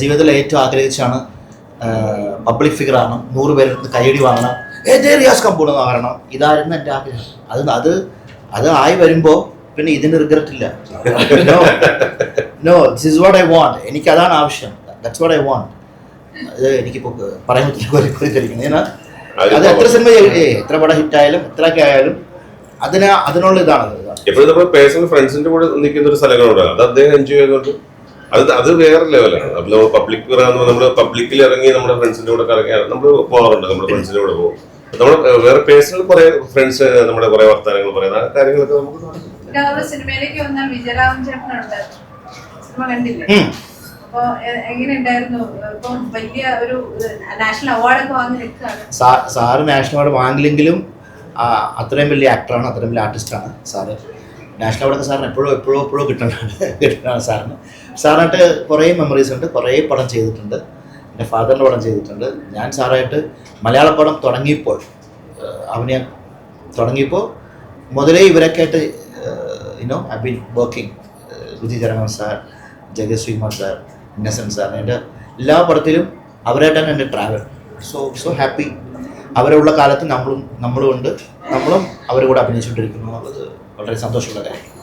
ജീവിതത്തിൽ ഏറ്റവും ആഗ്രഹിച്ചാണ് public figure ആണ്. നൂറ് നിന്ന് കൈയടി വാങ്ങണം. ഏതേ റിയാസ് കമ്പൂൺ ആകണം ഇതായിരുന്നു എന്റെ ആഗ്രഹം. അത് അത് അത് ആയി വരുമ്പോൾ പിന്നെ ഇതിന് റിഗ്രറ്റ് ഇല്ല. No no this is what I want എനിക്ക് അതാണ് ആവശ്യം. ദാറ്റ്സ് വാട്ട് ഐ വാണ്ട് അത് എനിക്കിപ്പോൾ പറയാൻ പറ്റില്ല. ഞാൻ അത് എത്ര സിനിമ എത്ര പടം ഹിറ്റായാലും എത്രയൊക്കെ ആയാലും അതിന് അതിനുള്ള ഇതാണ്. എപ്പോഴും നമ്മൾ പേഴ്സണൽ ഫ്രണ്ട്സിന്റെ കൂടെ നിൽക്കുന്ന ഒരു സ്ഥലങ്ങളുണ്ട് അത് അദ്ദേഹം എൻജോയ് ചെയ്യുന്നുണ്ട് അത് അത് വേറെ ലെവലാണ് അപ്പൊ നമ്മൾ പബ്ലിക് നമ്മൾ പബ്ലിക്കിൽ ഇറങ്ങി നമ്മുടെ ഫ്രണ്ട്സിന്റെ കൂടെ ഇറങ്ങി നമ്മൾ പോകാറുണ്ട്. നമ്മുടെ ഫ്രണ്ട്സിന്റെ കൂടെ പോകും. നമ്മൾ വേറെ പേഴ്സണൽ കുറെ ഫ്രണ്ട്സ് നമ്മുടെ കുറെ വർത്തമാനങ്ങൾ പറയുന്ന ആ കാര്യങ്ങളൊക്കെ നമുക്ക് സിനിമയിലേക്ക് വിജയരാമൻ ചേട്ടനുണ്ട്. സിനിമ കണ്ടില്ലേ? ഉം. അപ്പൊ എ- എങ്ങനെയുണ്ടായിരുന്നു? ഇപ്പം വലിയ ഒരു നാഷണൽ അവാർഡൊക്കെ വാങ്ങി നിൽക്കുകയാണ്. സാറ് നാഷണൽ അവാർഡ് വാങ്ങില്ലെങ്കിലും അത്രയും വലിയ ആക്ടറാണ് അത്രയും വലിയ ആർട്ടിസ്റ്റാണ് സാറ്. നാഷണൽ അവിടുത്തെ സാറിന് എപ്പോഴും എപ്പോഴും എപ്പോഴും കിട്ടുന്നതാണ് കിട്ടുന്നതാണ് സാറിന്. സാറായിട്ട് കുറേ മെമ്മറീസ് ഉണ്ട് കുറേ പടം ചെയ്തിട്ടുണ്ട്. എന്റെ ഫാദറിന്റെ പടം ചെയ്തിട്ടുണ്ട്. ഞാൻ സാറായിട്ട് മലയാള പടം തുടങ്ങിയപ്പോൾ അവന് തുടങ്ങിയപ്പോൾ മുതലേ ഇവരൊക്കെ ആയിട്ട് you know I been working Viji Janakan sir Jagath sir Innocent sir എന്റെ എല്ലാ പടത്തിലും അവരായിട്ടാണ് എന്റെ ട്രാവൽ സോ സോ ഹാപ്പി അവരുള്ള കാലത്ത് നമ്മളും നമ്മളും ഉണ്ട്. നമ്മളും അവരുടെ കൂടെ അഭിനയിച്ചുകൊണ്ടിരിക്കുന്നു എന്നുള്ളത് വളരെ സന്തോഷമുള്ള കാര്യം